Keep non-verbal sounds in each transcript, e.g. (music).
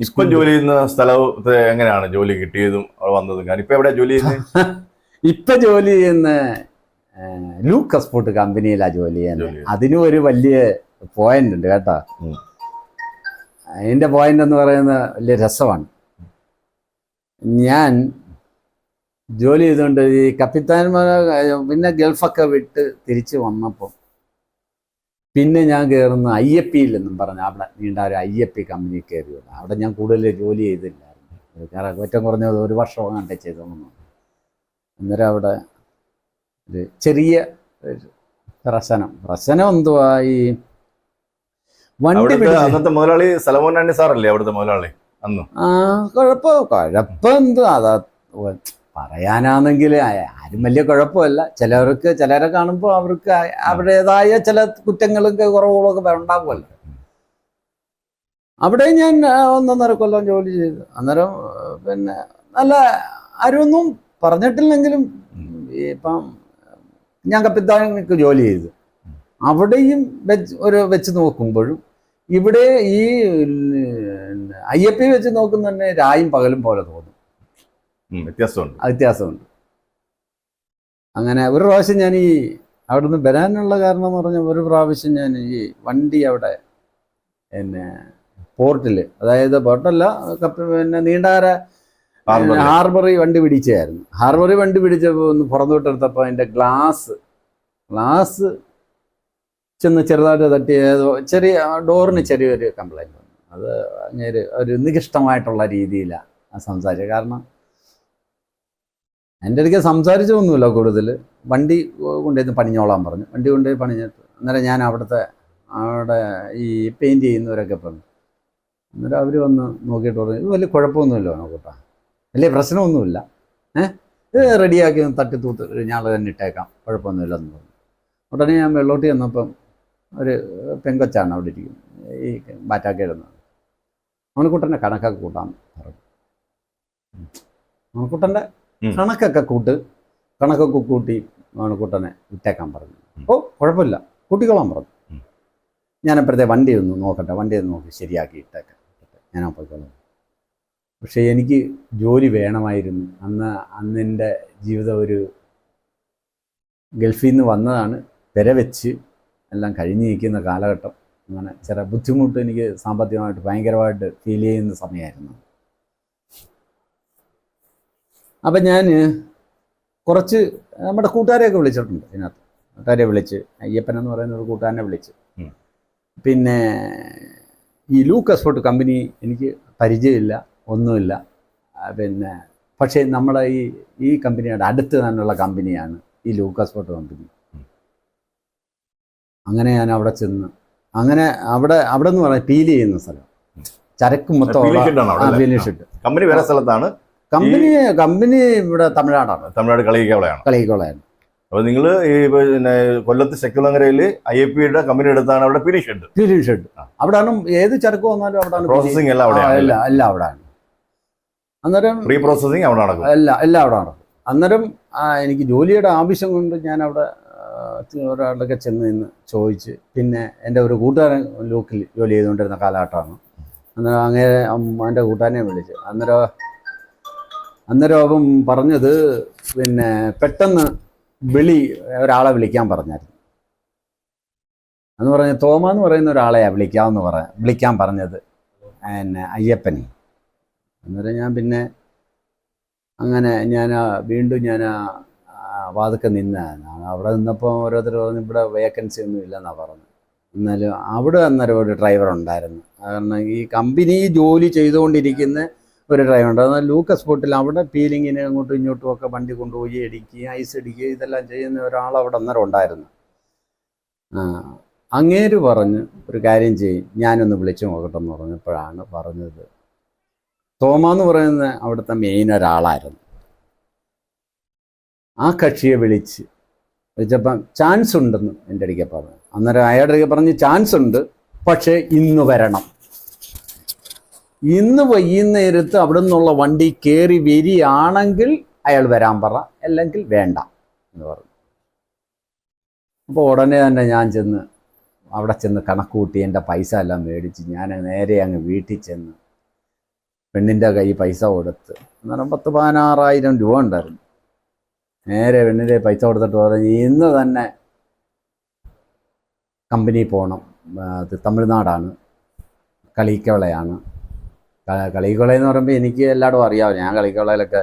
(laughs) ഇപ്പം ജോലി ചെയ്യുന്ന സ്ഥലത്ത് എങ്ങനെയാണ് ജോലി കിട്ടിയതും വന്നതും? കാരണം ഇപ്പൊ എവിടെയാ ജോലി ചെയ്യുന്നത് ഇപ്പൊ ജോലി ചെയ്യുന്ന ലൂക്ക് ലൂക്കസ് ഫോർട്ട് കമ്പനിയിലാണ് ജോലി ചെയ്യുന്നത്. അതിനും ഒരു വലിയ പോയിന്റ് ഉണ്ട് കേട്ടോ. ഉം. അതിന്റെ പോയിന്റ് എന്ന് പറയുന്നത് വലിയ രസമാണ്. ഞാൻ ജോലി ചെയ്തുകൊണ്ട് ഈ കപ്പിത്താൻ പിന്നെ ഗൾഫൊക്കെ വിട്ട് തിരിച്ചു വന്നപ്പോൾ പിന്നെ ഞാൻ കയറുന്ന ഐ എ പിയിൽ എന്നും പറഞ്ഞു. അവിടെ നീണ്ട ഒരു ഐ എ പി കമ്പനി കയറി അവിടെ ഞാൻ കൂടുതൽ ജോലി ചെയ്തില്ലായിരുന്നു. കാരണം ഏറ്റവും കുറഞ്ഞത് ഒരു വർഷം അങ്ങനെ ചെയ്തു അന്നേരം അവിടെ ഒരു ചെറിയ പ്രശ്നം. പ്രശ്നം എന്തുവാ? ഈ വണ്ടി അന്നത്തെ മുതലാളി സലമോൻ സാറല്ലേ അവിടുത്തെ മുതലാളി? അന്ന്. ആ കുഴപ്പം കുഴപ്പം എന്തുവാ? അതാ പറയാനാണെങ്കിൽ ആരും വലിയ കുഴപ്പമല്ല. ചിലവർക്ക് ചിലരെ കാണുമ്പോൾ അവർക്ക് അവരുടേതായ ചില കുറ്റങ്ങളും കുറവുകളും ഒക്കെ ഉണ്ടാകുമല്ലോ അവിടെ ഞാൻ ഒന്നൊന്നര കൊല്ലം ജോലി ചെയ്തു. അന്നേരം പിന്നെ നല്ല ആരൊന്നും പറഞ്ഞിട്ടില്ലെങ്കിലും ഇപ്പം ഞാൻ കപ്പിത്താനക്ക് ജോലി ചെയ്തു. അവിടെയും വെച്ച് ഒരു വെച്ച് നോക്കുമ്പോഴും ഇവിടെ ഈ ഐ എഫ് പി വെച്ച് നോക്കുന്ന തന്നെ രായും പകലും പോലെ തോന്നും. വ്യത്യാസമുണ്ട്. വ്യത്യാസമുണ്ട്. അങ്ങനെ ഒരു പ്രാവശ്യം ഞാൻ ഈ അവിടുന്ന് വരാനുള്ള കാരണം എന്ന് പറഞ്ഞാൽ ഒരു പ്രാവശ്യം ഞാൻ ഈ വണ്ടി അവിടെ പിന്നെ പോർട്ടിൽ അതായത് പോർട്ടല്ല പിന്നെ നീണ്ടാര ഹാർബറി വണ്ടി പിടിച്ചായിരുന്നു ഹാർബറി വണ്ടി പിടിച്ചപ്പോൾ ഒന്ന് പുറന്തോട്ടെടുത്തപ്പോൾ അതിന്റെ ഗ്ലാസ് ഗ്ലാസ് ചെന്ന് ചെറുതായിട്ട് തട്ടി ചെറിയ ഡോറിന് ചെറിയൊരു കംപ്ലൈന്റ് വന്നു. അത് അങ്ങേര് ഒരു നികിഷ്ടമായിട്ടുള്ള രീതിയിലാണ് സംസാരിച്ചത്. കാരണം എന്റെ അടുക്കെ സംസാരിച്ചൊന്നുമില്ല കൂടുതൽ. വണ്ടി കൊണ്ടുവന്ന് പണിഞ്ഞോളാൻ പറഞ്ഞു. വണ്ടി കൊണ്ടുപോയി പണിഞ്ഞിട്ട് അന്നേരം ഞാൻ അവിടുത്തെ അവിടെ ഈ പെയിന്റ് ചെയ്യുന്നവരൊക്കെ പറഞ്ഞു. അന്നേരം അവർ വന്ന് നോക്കിയിട്ട് പറഞ്ഞു ഇത് വലിയ കുഴപ്പമൊന്നുമില്ല നോക്കട്ടാ. വലിയ പ്രശ്നമൊന്നുമില്ല. ഏഹ് ഇത് റെഡിയാക്കി തട്ടി തൂത്ത് ഞാൻ തന്നെ ഇട്ടേക്കാം. കുഴപ്പമൊന്നുമില്ല എന്ന് പറഞ്ഞു. ഉടനെ ഞാൻ വെള്ളോട്ടി ചെന്നപ്പം ഒരു പെങ്കൊച്ചാണ് അവിടെ ഇരിക്കുന്നത്. ഈ ബാറ്റാക്കിടുന്നത് മണിക്കുട്ടന്റെ കണക്കൊക്കെ കൂട്ടാൻ പറഞ്ഞു. മണിക്കുട്ടന്റെ. കണക്കൊക്കെ കൂട്ട് കണക്കൊക്കെ കൂട്ടി കൂട്ടനെ വിട്ടേക്കാൻ പറഞ്ഞു. ഓ കുഴപ്പമില്ല. കൂട്ടിക്കോളാൻ പറഞ്ഞു. ഞാനപ്പോഴത്തെ വണ്ടി ഒന്ന് നോക്കട്ടെ. വണ്ടി ഒന്ന് നോക്കി ശരിയാക്കി ഇട്ടേക്കാം. ഞാൻ അപ്പോഴത്തോളം പക്ഷേ എനിക്ക് ജോലി വേണമായിരുന്നു. അന്ന് അന്നെന്റെ ജീവിതം ഒരു ഗൾഫിൽ നിന്ന് വന്നതാണ്. പെര വെച്ച് എല്ലാം കഴിഞ്ഞ് നിൽക്കുന്ന കാലഘട്ടം. അങ്ങനെ ചില ബുദ്ധിമുട്ട് എനിക്ക് സാമ്പത്തികമായിട്ട് ഭയങ്കരമായിട്ട് ഫീൽ ചെയ്യുന്ന സമയമായിരുന്നു. അപ്പം ഞാൻ കുറച്ച് നമ്മുടെ കൂട്ടുകാരെയൊക്കെ വിളിച്ചിട്ടുണ്ട് ഇതിനകത്ത്. കൂട്ടുകാരെ വിളിച്ച് അയ്യപ്പൻ എന്ന് പറയുന്ന ഒരു കൂട്ടുകാരനെ വിളിച്ച്. പിന്നെ ഈ ലൂക്കസ് ഫോർട്ട് കമ്പനി എനിക്ക് പരിചയമില്ല ഒന്നുമില്ല. പിന്നെ പക്ഷേ നമ്മളെ ഈ ഈ കമ്പനിയുടെ അടുത്ത് തന്നെയുള്ള കമ്പനിയാണ് ഈ ലൂക്കസ് ഫോർട്ട് കമ്പനി. അങ്ങനെ ഞാൻ അവിടെ ചെന്ന് അങ്ങനെ അവിടെ അവിടെ എന്ന് പറഞ്ഞാൽ പീൽ ചെയ്യുന്ന സ്ഥലം. ചരക്ക് മൊത്തം കമ്പനി വേറെ സ്ഥലത്താണ്. കമ്പനി കമ്പനി ഇവിടെ തമിഴ്നാടാണ്. തമിഴ്നാട് കളിയിക്കവളയാണ് കളിയിക്കവളയാണ് അപ്പൊ നിങ്ങൾ ഈ പിന്നെ കൊല്ലത്ത് ശക്തികുളങ്ങരയിൽ ഐ എ പിയുടെ കമ്പനി എടുത്താണ് അവിടെ പിരി ഷെഡ് പിരി ഷെഡ്. അവിടെയാണ് ഏത് ചരക്ക് വന്നാലും അവിടെ പ്രോസസിങ് എല്ലാം അവിടെ എല്ലാം എല്ലാം അവിടെയാണ് അന്നേരം പ്രീ പ്രോസസിങ് അവിടെ നടക്കും. അല്ല എല്ലാം അവിടെ നടക്കും. അന്നേരം എനിക്ക് ജോലിയുടെ ആവശ്യം കൊണ്ട് ഞാൻ അവിടെ ആ, ഒരാളുടെ ചെന്ന് നിന്ന് ചോദിച്ച് പിന്നെ എന്റെ ഒരു കൂട്ടുകാരൻ ലൂക്കിൽ ജോലി ചെയ്തുകൊണ്ടിരുന്ന കാലഘട്ടമാണ്. അന്നേരം അങ്ങനെ എന്റെ കൂട്ടുകാരനെ വിളിച്ച്. അന്നേരം അന്നേരം പറഞ്ഞത് പിന്നെ പെട്ടെന്ന് വിളി ഒരാളെ വിളിക്കാൻ പറഞ്ഞായിരുന്നു. എന്ന് പറഞ്ഞ തോമ എന്ന് പറയുന്ന ഒരാളെയാണ് വിളിക്കാമെന്ന് പറ വിളിക്കാൻ പറഞ്ഞത്. പിന്നെ അയ്യപ്പനെ. അന്നേരം ഞാൻ പിന്നെ അങ്ങനെ ഞാൻ വീണ്ടും ഞാൻ വാതുക്കെ നിന്നാണ് അവിടെ നിന്നപ്പോൾ ഓരോരുത്തർ പറഞ്ഞു ഇവിടെ വേക്കൻസി ഒന്നും ഇല്ലെന്നാണ് പറഞ്ഞു എന്നാലും അവിടെ അന്നേരം ഒരു ഡ്രൈവർ ഉണ്ടായിരുന്നു. കാരണം ഈ കമ്പനി ജോലി ചെയ്തുകൊണ്ടിരിക്കുന്ന ഒരു ഡ്രൈവർ ഉണ്ട്. അതായത് ലൂക്കസ് സ്പോട്ടിൽ അവിടെ പീലിങ്ങിന് അങ്ങോട്ടും ഇങ്ങോട്ടും ഒക്കെ വണ്ടി കൊണ്ടുപോയി അടിക്കുക ഐസ് അടിക്കുക ഇതെല്ലാം ചെയ്യുന്ന ഒരാൾ അവിടെ അന്നേരം ഉണ്ടായിരുന്നു. അങ്ങേര് പറഞ്ഞ് ഒരു കാര്യം ചെയ്യും ഞാനൊന്ന് വിളിച്ചു നോക്കട്ടെ എന്ന് പറഞ്ഞപ്പോഴാണ് പറഞ്ഞത്. തോമ എന്ന് പറയുന്ന അവിടുത്തെ മെയിൻ ഒരാളായിരുന്നു. ആ കക്ഷിയെ വിളിച്ച് വിളിച്ചപ്പം ചാൻസ് ഉണ്ടെന്ന് എന്റെ അടുക്കെ പറഞ്ഞു. അന്നേരം അയാളുടെ പറഞ്ഞ് ചാൻസ് ഉണ്ട് പക്ഷേ ഇന്ന് വരണം. ഇന്ന് വൈകുന്നേരത്ത് അവിടെ നിന്നുള്ള വണ്ടി കയറി വരികയാണെങ്കിൽ അയാൾ വരാൻ പറ അല്ലെങ്കിൽ വേണ്ട എന്ന് പറഞ്ഞു. അപ്പോൾ ഉടനെ തന്നെ ഞാൻ ചെന്ന് അവിടെ ചെന്ന് കണക്ക് കൂട്ടി എന്റെ പൈസ എല്ലാം മേടിച്ച് ഞാൻ നേരെ അങ്ങ് വീട്ടിൽ ചെന്ന് പെണ്ണിന്റെ കൈ പൈസ കൊടുത്ത് അന്നേരം പത്ത് പതിനാറായിരം രൂപ ഉണ്ടായിരുന്നു. നേരെ പെണ്ണിന്റെ പൈസ കൊടുത്തിട്ട് പറഞ്ഞ് ഇന്ന് തന്നെ കമ്പനി പോകണം. തമിഴ്നാടാണ് കളിക്കവളയാണ്. ക- കളിക്കവള എന്ന് പറയുമ്പോൾ എനിക്ക് എല്ലായിടും അറിയാം. ഞാൻ കളിക്കുള്ളതിലൊക്കെ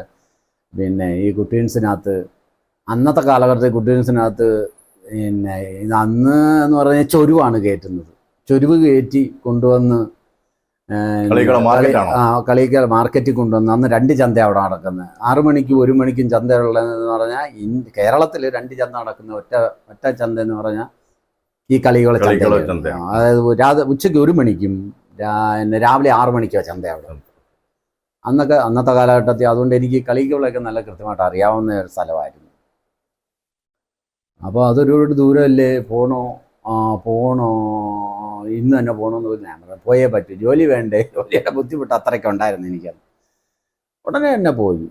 പിന്നെ ഈ കുട്ടീൻസിനകത്ത് അന്നത്തെ കാലഘട്ടത്തിൽ കുട്ടീൻസിനകത്ത് പിന്നെ ഇത് അന്ന് എന്ന് പറഞ്ഞാൽ ചൊരുവാണ് കയറ്റുന്നത്. ചൊരുവ് കയറ്റി കൊണ്ടുവന്ന്? ആ കളിക്കൽ മാർക്കറ്റിൽ കൊണ്ടുവന്ന് അന്ന് രണ്ട് ചന്ത അവിടെ നടക്കുന്നത് ആറു മണിക്കും ഒരു മണിക്കും ചന്ത ഉള്ളതെന്ന് പറഞ്ഞാൽ ഇൻ കേരളത്തിൽ രണ്ട് ചന്ത നടക്കുന്ന. ഒറ്റ ഒറ്റ ചന്ത എന്ന് പറഞ്ഞാൽ ഈ കളികളെ ചന്ത. അതായത് ഉച്ചയ്ക്ക് ഒരു മണിക്കും രാവിലെ ആറു മണിക്കോ ചന്ത അവിടെ. അന്നൊക്കെ അന്നത്തെ കാലഘട്ടത്തിൽ അതുകൊണ്ട് എനിക്ക് കളികളൊക്കെ നല്ല കൃത്യമായിട്ട് അറിയാവുന്ന ഒരു സ്ഥലമായിരുന്നു. അപ്പോൾ അതൊരു ദൂരമല്ലേ പോണോ? ആ പോണോ? ഇന്ന് തന്നെ പോകണമെന്ന് പറഞ്ഞ് ഞാൻ പറഞ്ഞു പോയേ പറ്റൂ. ജോലി വേണ്ടേ? ജോലിയുടെ ബുദ്ധിമുട്ട് അത്രയ്ക്ക് ഉണ്ടായിരുന്നു എനിക്കത് ഉടനെ തന്നെ പോയി.